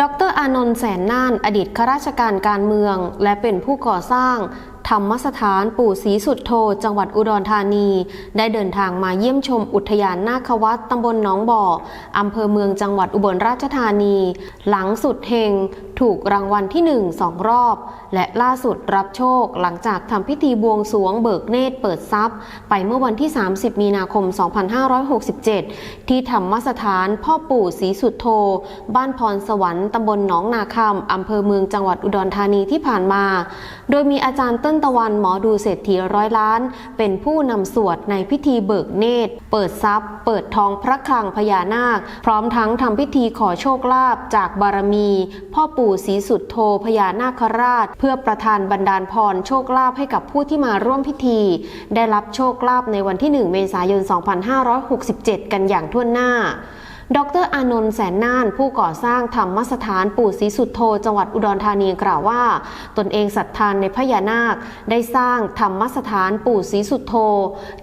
ดรอานนท์แสนน่าน อดีตข้าราชการการเมือง และเป็นผู้ก่อสร้าง ธรรมสถานปู่ศรีสุดโท จังหวัดอุดรธานี ได้เดินทางมาเยี่ยมชมอุทยานนาควัดตำบลหนองบ่ออำเภอเมืองจังหวัดอุบลราชธานี หลังสุดเฮง ถูกรางวัลที่หนึ่งสองรอบ และล่าสุดรับโชคหลังจากทำพิธีบวงสวงเบิกเนตรเปิดทรัพย์ ไปเมื่อวันที่ 30 มีนาคม 2567 ที่ธรรมสถานพ่อปู่ศรีสุดโท บ้านพรสวรรค์ตำบลหนองนาคำอำเภอเมืองจังหวัดอุดรธานีที่ผ่านมา โดยมีอาจารย์เต้นตะวันหมอดูเศรษฐีร้อยล้าน เป็นผู้นำสวดในพิธีเบิกเนตร เปิดทรัพย์ เปิดทองพระคลังพญานาค พร้อมทั้งทำพิธีขอโชคลาภจากบารมี พ่อปู่ศรีสุดโทพญานาคราช เพื่อประทานบันดาลพรโชคลาภให้กับผู้ที่มาร่วมพิธี ได้รับโชคลาภในวันที่ 1 เมษายน 2567 กันอย่างทั่วหน้า ดรอานนท์แสนน่าน ผู้ก่อสร้างธรรมสถานปู่ศรีสุดโธจังหวัดอุดรธานีกล่าวว่า ตนเองศรัทธานในพญานาค ได้สร้างธรรมสถานปู่ศรีสุดโธ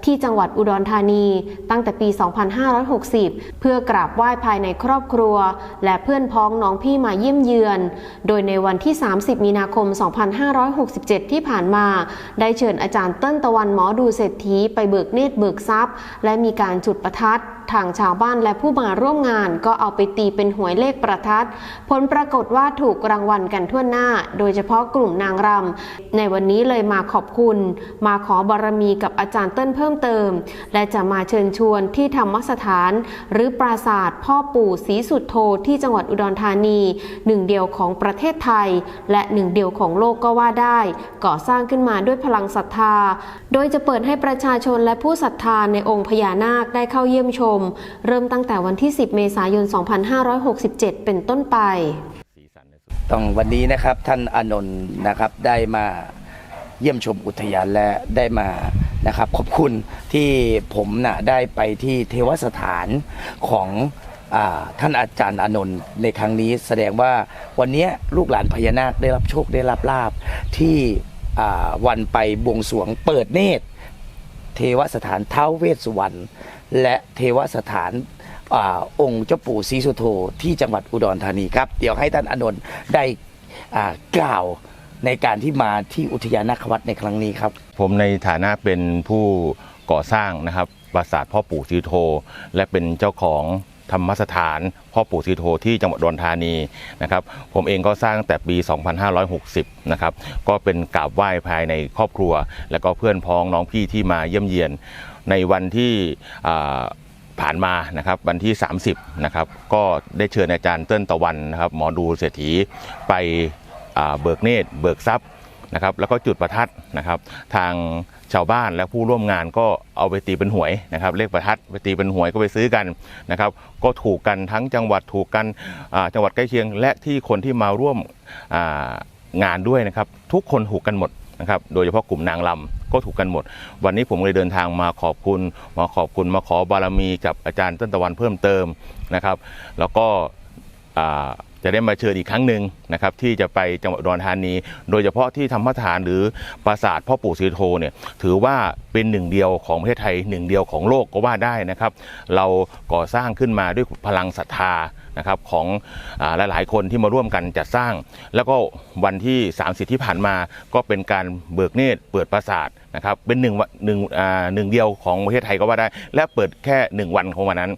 ที่จังหวัดอุดรธานี ตั้งแต่ปี 2560 เพื่อกราบไหว้ภายในครอบครัว และเพื่อนพ้องน้องพี่มาเยี่ยมเยือน โดยในวันที่ 30 มีนาคม 2567 ที่ผ่านมา ได้เชิญอาจารย์เติ้ลตะวันหมอดูเศรษฐีไปเบิกเนตรเบิกทรัพย์ และมีการจุดประทัดทางชาวบ้านและผู้มาร่วมงานก็เอาไปตีเป็นหวยเลขประทัด ผลปรากฏว่าถูกรางวัลกันทั่วหน้า โดยเฉพาะกลุ่มนางรำในวันนี้เลยมาขอบคุณ มาขอบารมีกับอาจารย์เติ้ลเพิ่มเติม และจะมาเชิญชวนที่ธรรมสถาน หรือปราสาทพ่อปู่ศรีสุดโทที่จังหวัดอุดรธานี หนึ่งเดียวของประเทศไทย และหนึ่งเดียวของโลกก็ว่าได้ ก่อสร้างขึ้นมาด้วยพลังศรัทธา โดยจะเปิดให้ประชาชนและผู้ศรัทธาในองค์พญานาคได้เข้าเยี่ยมชมเริ่มตั้งแต่วันที่ 10 เมษายน 2567 เป็นต้นไปต้องวันนี้นะครับท่านอนนท์นะครับได้มาเยี่ยมชมอุทยานและได้มานะครับ ขอบคุณที่ผมนะ่ะได้ไปที่เทวสถานของอท่านอาจารย์อนนท์ในครั้งนี้ แสดงว่าวันนี้ลูกหลานพญานาคได้รับโชคได้รับลาบที่วันไปบวงสรวงเปิดเนตร เทวสถานเท้าเวสสุวรรณ และเทวสถานอองค์เจ้าปู่ศรีสุโธที่จังหวัดอุดรธานีครับ เดี๋ยวให้ท่านอนนท์ได้กล่าวในการที่มาที่อุทยานนาควัดในครั้งนี้ครับ ผมในฐานะเป็นผู้ก่อสร้างนะครับปราสาทพ่อปู่ศรีโธและเป็นเจ้าของ ธรรมสถานพ่อปู่ศรีโทที่จังหวัดดอุดรธานีนะครับผมเองก็สร้างแต่ปี 2560 นะครับก็เป็นกราบไหว้ภายในครอบครัว แล้วก็เพื่อนพ้องน้องพี่ที่มาเยี่ยมเยียน ในวันที่ผ่านมานะครับวันที่ 30 นะครับก็ได้เชิญอาจารย์เติ้ลตะวันนะครับหมอดูเศรษฐีไปเบิกเนตรเบิกทรัพย์ นะครับแล้วก็จุดประทัดนะครับ ทางชาวบ้านและผู้ร่วมงานก็เอาไปตีเป็นหวยนะครับ เลขประทัดไปตีเป็นหวยก็ไปซื้อกันนะครับ ก็ถูกกันทั้งจังหวัดถูกกันจังหวัดใกล้เคียง และที่คนที่มาร่วมงานด้วยนะครับ ทุกคนถูกกันหมดนะครับโดยเฉพาะกลุ่มนางลำก็ถูกกันหมด วันนี้ผมเลยเดินทางมาขอบคุณมาขอบคุณมาขอบารมีกับอาจารย์ต้นตะวันเพิ่มเติมนะครับ แล้วก็ จะได้มาเชิญอีกครั้งหนึ่งนะครับที่จะไปจังหวัดอุดรธานี โดยเฉพาะที่ธรรมสถานหรือปราสาทพ่อปู่ศรีโทเนี่ยถือว่าเป็นหนึ่งเดียวของประเทศไทยหนึ่งเดียวของโลกก็ว่าได้นะครับ เราก่อสร้างขึ้นมาด้วยพลังศรัทธานะครับของอาหลายๆ คนที่มาร่วมกันจัดสร้าง แล้วก็วันที่ 30 ที่ผ่านมาก็เป็นการเบิกเนตรเปิดปราสาทนะครับเป็นหนึ่งวันหนึ่งอ่าหนึ่งเดียวของประเทศไทยก็ว่าได้ และเปิดแค่หนึ่งวันของวันนั้น